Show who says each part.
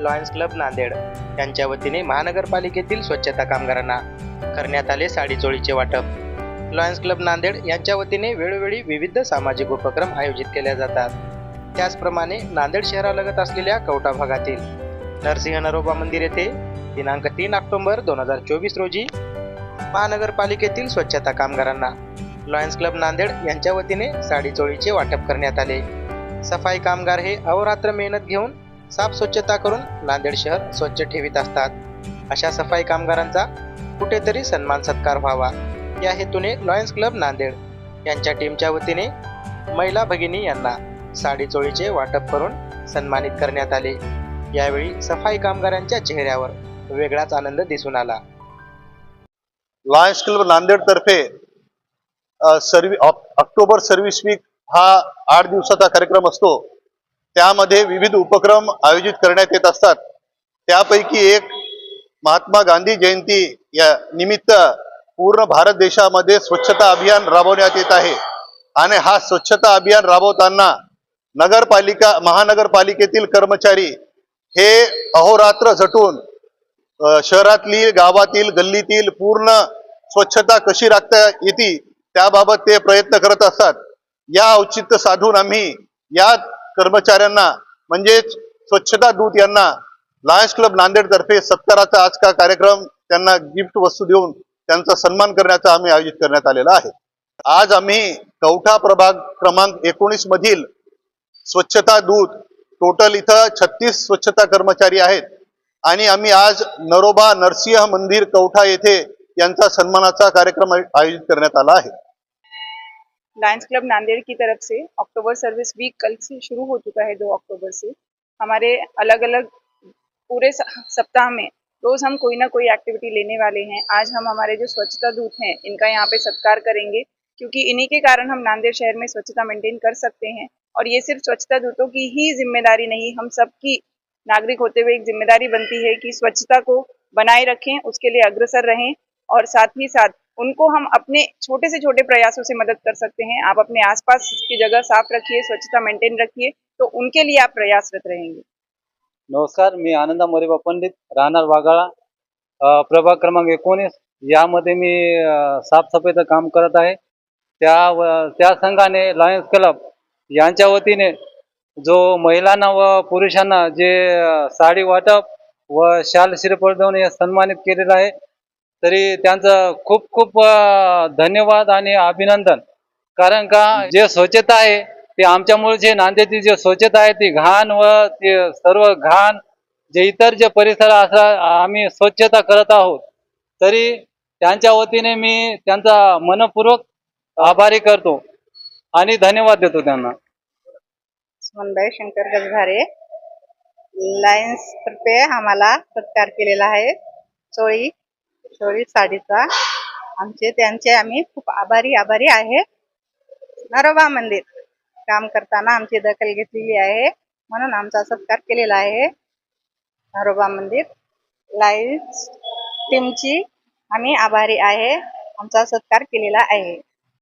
Speaker 1: Lions club Nanded. यांच्या वतीने महानगरपालिकेतील स्वच्छता कामगारांना करण्यात आले साडीचोळीचे वाटप. लॉयन्स क्लब नांदेड यांच्या वतीने वेळोवेळी विविध सामाजिक उपक्रम आयोजित केले जातात. त्याचप्रमाणे नांदेड शहरालगत असलेल्या कवटा भागातील नरसिंह नरोबा मंदिर येथे दिनांक तीन ऑक्टोबर दोन हजार चोवीस रोजी महानगरपालिकेतील स्वच्छता कामगारांना लॉयन्स क्लब नांदेड यांच्या वतीने साडीचोळीचे वाटप करण्यात आले. सफाई कामगार हे अहोरात्र मेहनत घेऊन साफ स्वच्छता करून नांदेड शहर स्वच्छ ठेवीत असतात. अशा सफाई कामगारांचा कुठेतरी सन्मान सत्कार व्हावा. या हेतूने लॉयन्स क्लब नांदेड यांच्या टीमच्या वतीने महिला भगिनी यांना साडीचोळीचे वाटप करून सन्मानित करण्यात आले. यावेळी सफाई कामगारांच्या चेहऱ्यावर वेगळाच आनंद दिसून आला.
Speaker 2: लायन्स क्लब नांदेड तर्फे सर्वि ऑक्टोबर सर्व्हिस वीक हा आठ दिवसाचा कार्यक्रम असतो. त्यामध्ये विविध उपक्रम आयोजित करण्यात येत असतात. त्यापैकी एक महात्मा गांधी जयंती या निमित्त पूर्ण भारत देशामध्ये स्वच्छता अभियान राबवण्यात येत आहे. आणि हा स्वच्छता अभियान राबवताना नगरपालिका महानगरपालिकेतील कर्मचारी हे अहोरात्र झटून शहरातली गावातील गल्लीतील पूर्ण स्वच्छता कशी राखता येते त्याबाबत ते प्रयत्न करत असतात. या औचित्य साधून आम्ही या कर्मचाऱ्यांना म्हणजेच स्वच्छता दूत यांना लायन्स क्लब नांदेडतर्फे सत्काराचा आज का कार्यक्रम त्यांना गिफ्ट वस्तू देऊन त्यांचा सन्मान करण्याचा आम्ही आयोजित करण्यात आलेला आहे. आज आम्ही कवठा प्रभाग क्रमांक एकोणीस मधील स्वच्छता दूत टोटल इथं छत्तीस स्वच्छता कर्मचारी आहेत. आणि आम्ही आज नरोबा नरसिंह मंदिर कवठा येथे यांचा सन्मानाचा कार्यक्रम आय- आयोजित करण्यात आला आहे.
Speaker 3: लायंस क्लब नांदेड़ की तरफ़ से अक्टूबर सर्विस वीक कल से शुरू हो चुका है दो अक्टूबर से। हमारे अलग अलग पूरे सप्ताह में रोज हम कोई ना कोई एक्टिविटी लेने वाले हैं। आज हम हमारे जो स्वच्छता दूत हैं, इनका यहाँ पे सत्कार करेंगे, क्योंकि इन्हीं के कारण हम नांदेड़ शहर में स्वच्छता मेंटेन कर सकते हैं। और ये सिर्फ़ स्वच्छता दूतों की ही ज़िम्मेदारी नहीं, हम सबकी नागरिक होते हुए एक ज़िम्मेदारी बनती है कि स्वच्छता को बनाए रखें, उसके लिए अग्रसर रहें और साथ ही साथ उनको हम अपने छोटे से छोटे प्रयासों से मदद कर सकते हैं। आप अपने आसपास की जगह साफ रखिए स्वच्छता मेंटेन रखिए तो उनके लिए आप प्रयासरत रहेंगे।
Speaker 4: नमस्कार मी आनंदा मोरेबा पंडित राहणार वाघाळा प्रभाग क्रमांक एकोणीस. यामध्ये मी साफसफाईचं काम करत आहे. त्या त्या संघाने लायन्स क्लब यांच्या वतीने जो महिलांना व पुरुषांना जे साडी वाटप व शाल श्रीफळ देऊन हे सन्मानित केलेलं आहे तरी त्यांचं खूप खूप धन्यवाद आणि अभिनंदन. कारण का जे स्वच्छता आहे ते आमच्यामुळे जे नांदेडची जे स्वच्छता आहे ती घाण व ते सर्व घाण जे इतर जे परिसर असा आम्ही स्वच्छता करत आहोत. तरी त्यांच्या वतीने मी त्यांचा मनपूर्वक आभारी करतो आणि धन्यवाद देतो त्यांना.
Speaker 5: सुमनबाई शंकर गजभारे लायन्स तर्फे आम्हाला सत्कार केलेला आहे. चोळी किशोरी साडीचा. आमचे त्यांचे आम्ही खूप आभारी आभारी आहे. नरोबा मंदिर काम करताना आमची दखल घेतलेली आहे. म्हणून आमचा सत्कार केलेला आहे. नरोबा मंदिर लायन्स टीमची आम्ही आभारी आहे. आमचा सत्कार केलेला आहे.